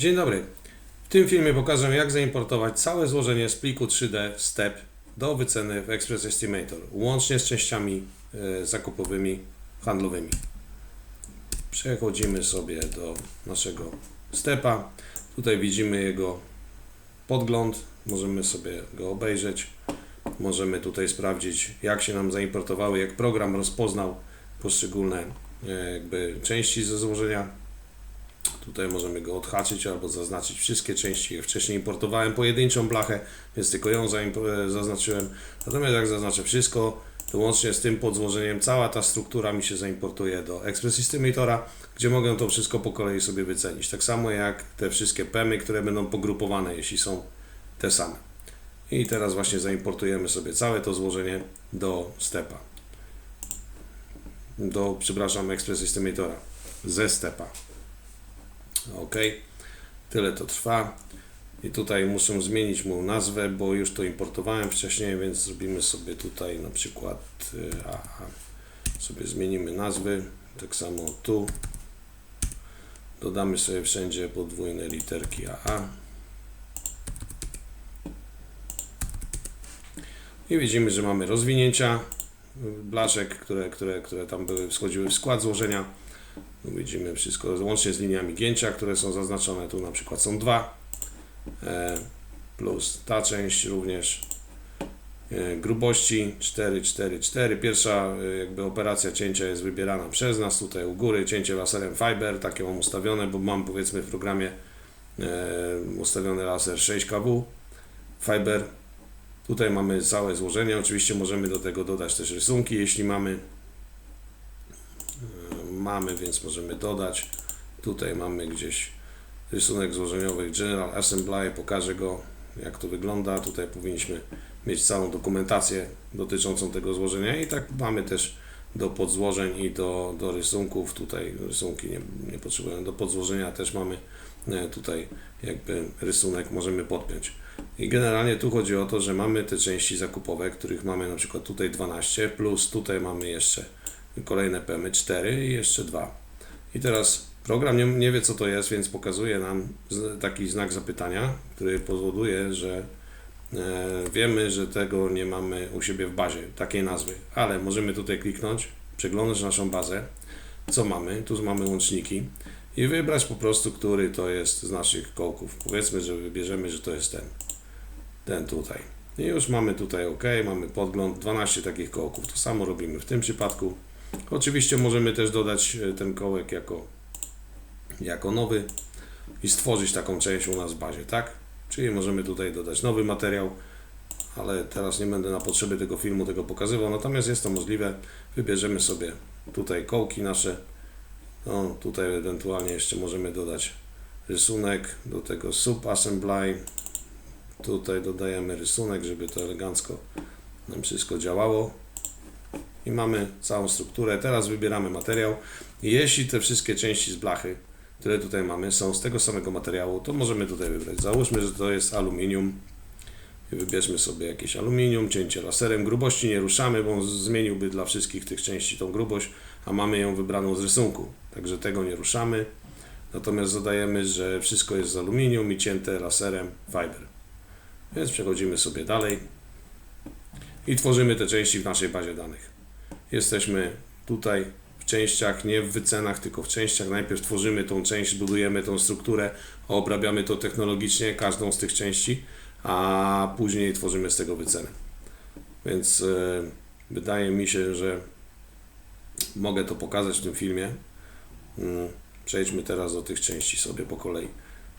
Dzień dobry. W tym filmie pokażę jak zaimportować całe złożenie z pliku 3D STEP do wyceny w Express Estimator, łącznie z częściami e, zakupowymi, handlowymi. Przechodzimy sobie do naszego stepa. Tutaj widzimy jego podgląd. Możemy sobie go obejrzeć. Możemy tutaj sprawdzić jak się nam zaimportowały, jak program rozpoznał poszczególne e, jakby części ze złożenia. Tutaj możemy go odhaczyć albo zaznaczyć wszystkie części. Wcześniej importowałem pojedynczą blachę, więc tylko ją e, zaznaczyłem. Natomiast jak zaznaczę wszystko, to łącznie z tym podzłożeniem cała ta struktura mi się zaimportuje do Express Estimatora, gdzie mogę to wszystko po kolei sobie wycenić. Tak samo jak te wszystkie PEMy, które będą pogrupowane, jeśli są te same. I teraz właśnie zaimportujemy sobie całe to złożenie do stepa. Do, przepraszam, Express Estimatora. Ze stepa. OK. Tyle to trwa. I tutaj muszę zmienić mu nazwę, bo już to importowałem wcześniej, więc zrobimy sobie tutaj na przykład y, aha, sobie zmienimy nazwy. Tak samo tu. Dodamy sobie wszędzie podwójne literki AA. I widzimy, że mamy rozwinięcia blaszek, które, które, które tam były, wchodziły w skład złożenia. Tu widzimy wszystko łącznie z liniami gięcia, które są zaznaczone. Tu na przykład są dwa. E, plus ta część również. E, grubości 4, 4, 4. Pierwsza e, jakby operacja cięcia jest wybierana przez nas. Tutaj u góry cięcie laserem Fiber. Takie mam ustawione, bo mam powiedzmy w programie ustawiony laser 6kW Fiber. Tutaj mamy całe złożenie. Oczywiście możemy do tego dodać też rysunki, jeśli mamy mamy, więc możemy dodać. Tutaj mamy gdzieś rysunek złożeniowy General Assembly, pokażę go jak to wygląda. Tutaj powinniśmy mieć całą dokumentację dotyczącą tego złożenia i tak mamy też do podzłożeń i do, do rysunków. Tutaj rysunki nie, nie potrzebują. Do podzłożenia też mamy e, tutaj jakby rysunek możemy podpiąć. I generalnie tu chodzi o to, że mamy te części zakupowe, których mamy na przykład tutaj 12, plus tutaj mamy jeszcze kolejne PMy 4 i jeszcze dwa. I teraz program nie, nie wie co to jest, więc pokazuje nam taki znak zapytania, który powoduje, że e, wiemy, że tego nie mamy u siebie w bazie, takiej nazwy, ale możemy tutaj kliknąć, przeglądać naszą bazę, co mamy, tu mamy łączniki i wybrać po prostu, który to jest z naszych kołków. Powiedzmy, że wybierzemy, że to jest ten, ten tutaj. I już mamy tutaj OK, mamy podgląd, 12 takich kołków. To samo robimy w tym przypadku. Oczywiście możemy też dodać e, ten kołek jako, jako nowy i stworzyć taką część u nas w bazie, tak? Czyli możemy tutaj dodać nowy materiał, ale teraz nie będę na potrzeby tego filmu tego pokazywał, natomiast jest to możliwe. Wybierzemy sobie tutaj kołki nasze, no tutaj ewentualnie jeszcze możemy dodać rysunek, do tego subassembly, tutaj dodajemy rysunek, żeby to elegancko nam wszystko działało i mamy całą strukturę. Teraz wybieramy materiał. Jeśli te wszystkie części z blachy, które tutaj mamy, są z tego samego materiału, to możemy tutaj wybrać. Załóżmy, że to jest aluminium. I wybierzmy sobie jakieś aluminium, cięcie laserem. Grubości nie ruszamy, bo on zmieniłby dla wszystkich tych części tą grubość, a mamy ją wybraną z rysunku. Także tego nie ruszamy. Natomiast zadajemy, że wszystko jest z aluminium i cięte laserem fiber. Więc przechodzimy sobie dalej i tworzymy te części w naszej bazie danych. Jesteśmy tutaj w częściach, nie w wycenach, tylko w częściach. Najpierw tworzymy tą część, budujemy tą strukturę, obrabiamy to technologicznie, każdą z tych części, a później tworzymy z tego wycenę. Więc e, wydaje mi się, że mogę to pokazać w tym filmie. Mm, przejdźmy teraz do tych części sobie po kolei.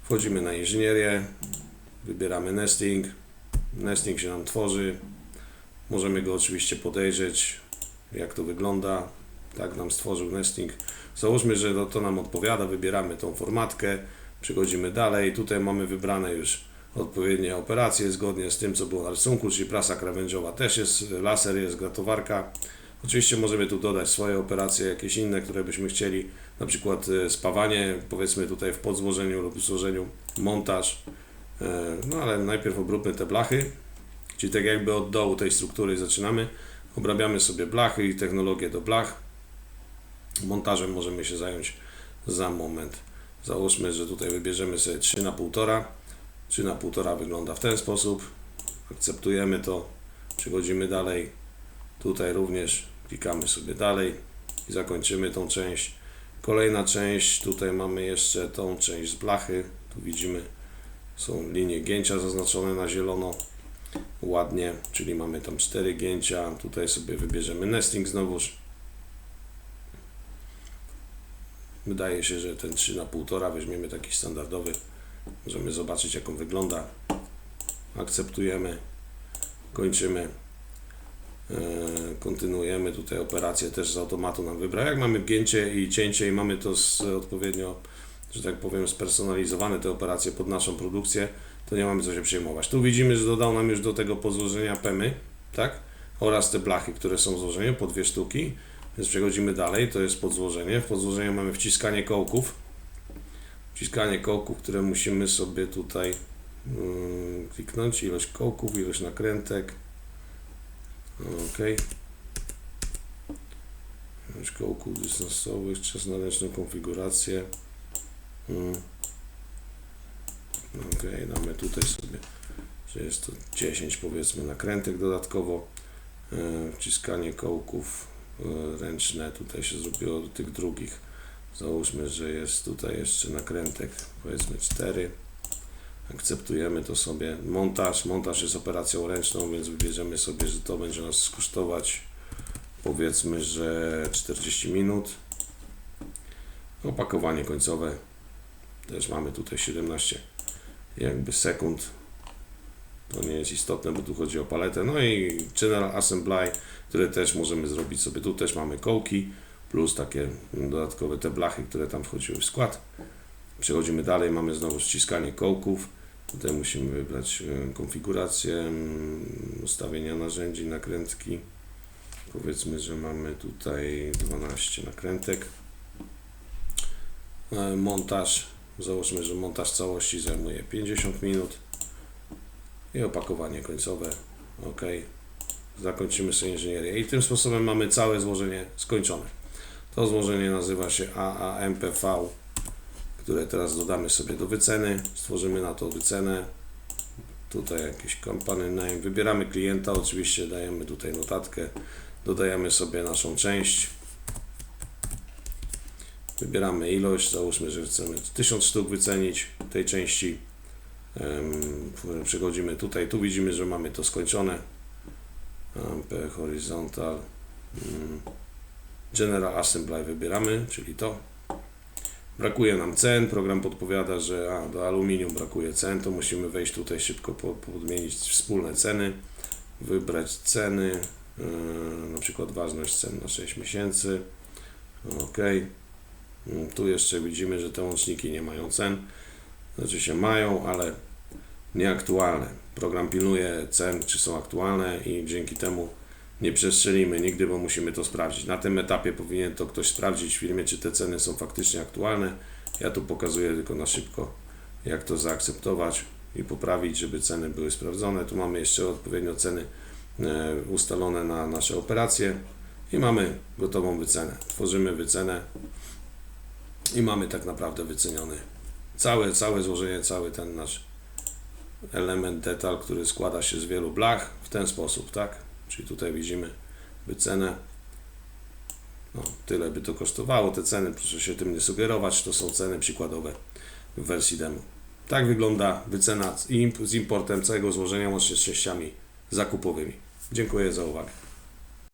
Wchodzimy na inżynierię, wybieramy nesting. Nesting się nam tworzy. Możemy go oczywiście podejrzeć, jak to wygląda. Tak nam stworzył nesting. Załóżmy, że to, nam odpowiada, wybieramy tą formatkę, przechodzimy dalej. Tutaj mamy wybrane już odpowiednie operacje zgodnie z tym, co było na rysunku, czyli prasa krawędziowa też jest, laser jest, gratowarka. Oczywiście możemy tu dodać swoje operacje, jakieś inne, które byśmy chcieli, na przykład e, spawanie, powiedzmy tutaj w podzłożeniu lub złożeniu, montaż. E, no ale najpierw obróbmy te blachy, czyli tak jakby od dołu tej struktury zaczynamy. Obrabiamy sobie blachy i technologię do blach. Montażem możemy się zająć za moment. Załóżmy, że tutaj wybierzemy sobie 3 na 1,5. 3 na 1,5 wygląda w ten sposób. Akceptujemy to. Przechodzimy dalej. Tutaj również klikamy sobie dalej i zakończymy tą część. Kolejna część, tutaj mamy jeszcze tą część z blachy. Tu widzimy, są linie gięcia zaznaczone na zielono. Ładnie, czyli mamy tam 4 gięcia. Tutaj sobie wybierzemy nesting znowuż. Wydaje się, że ten 3 na 1,5 weźmiemy taki standardowy. Możemy zobaczyć jak on wygląda. Akceptujemy. Kończymy. E, kontynuujemy tutaj operację też z automatu nam wybrał. Jak mamy gięcie i cięcie i mamy to z, odpowiednio, że tak powiem, spersonalizowane te operacje pod naszą produkcję, to nie mamy co się przejmować. Tu widzimy, że dodał nam już do tego pozłożenia pemy, tak? Oraz te blachy, które są w złożeniu, po dwie sztuki. Więc przechodzimy dalej, to jest podzłożenie. W podzłożeniu mamy wciskanie kołków. Wciskanie kołków, które musimy sobie tutaj mm, kliknąć. Ilość kołków, ilość nakrętek. Ok. Ilość kołków dystansowych, czas na ręczną konfigurację. Mm. Ok, damy tutaj sobie, że jest to 10 powiedzmy nakrętek dodatkowo. E, Wciskanie kołków e, ręczne tutaj się zrobiło do tych drugich. Załóżmy, że jest tutaj jeszcze nakrętek powiedzmy 4. Akceptujemy to sobie. Montaż. Montaż jest operacją ręczną, więc wybierzemy sobie, że to będzie nas kosztować powiedzmy, że 40 minut. Opakowanie końcowe też mamy tutaj 17 jakby sekund. To nie jest istotne, bo tu chodzi o paletę. No i General Assembly, które też możemy zrobić sobie. Tu też mamy kołki, plus takie dodatkowe te blachy, które tam wchodziły w skład. Przechodzimy dalej, mamy znowu ściskanie kołków. Tutaj musimy wybrać e, konfigurację, ustawienia narzędzi, nakrętki. Powiedzmy, że mamy tutaj 12 nakrętek. E, Montaż. Załóżmy, że montaż całości zajmuje 50 minut. I opakowanie końcowe. OK. Zakończymy sobie inżynierię. I tym sposobem mamy całe złożenie skończone. To złożenie nazywa się AAMPV, które teraz dodamy sobie do wyceny. Stworzymy na to wycenę. Tutaj jakiś company name. Wybieramy klienta, oczywiście dajemy tutaj notatkę. Dodajemy sobie naszą część. Wybieramy ilość, załóżmy, że chcemy 1000 sztuk wycenić tej części. Przechodzimy tutaj, tu widzimy, że mamy to skończone. AMP horizontal. mm, General Assembly wybieramy, czyli to. Brakuje nam cen, program podpowiada, że a, do aluminium brakuje cen, to musimy wejść tutaj szybko, po, podmienić wspólne ceny, wybrać ceny, yy, na przykład ważność cen na 6 miesięcy. OK. Mm, Tu jeszcze widzimy, że te łączniki nie mają cen. Znaczy się mają, ale nieaktualne. Program pilnuje cen, czy są aktualne i dzięki temu nie przestrzelimy nigdy, bo musimy to sprawdzić. Na tym etapie powinien to ktoś sprawdzić w firmie, czy te ceny są faktycznie aktualne. Ja tu pokazuję tylko na szybko, jak to zaakceptować i poprawić, żeby ceny były sprawdzone. Tu mamy jeszcze odpowiednio ceny e, ustalone na nasze operacje i mamy gotową wycenę. Tworzymy wycenę i mamy tak naprawdę wyceniony całe, całe złożenie, cały ten nasz element, detal, który składa się z wielu blach w ten sposób, tak? Czyli tutaj widzimy wycenę. No, tyle by to kosztowało. Te ceny, proszę się tym nie sugerować, to są ceny przykładowe w wersji demo. Tak wygląda wycena z imp- z importem całego złożenia łącznie z częściami zakupowymi. Dziękuję za uwagę.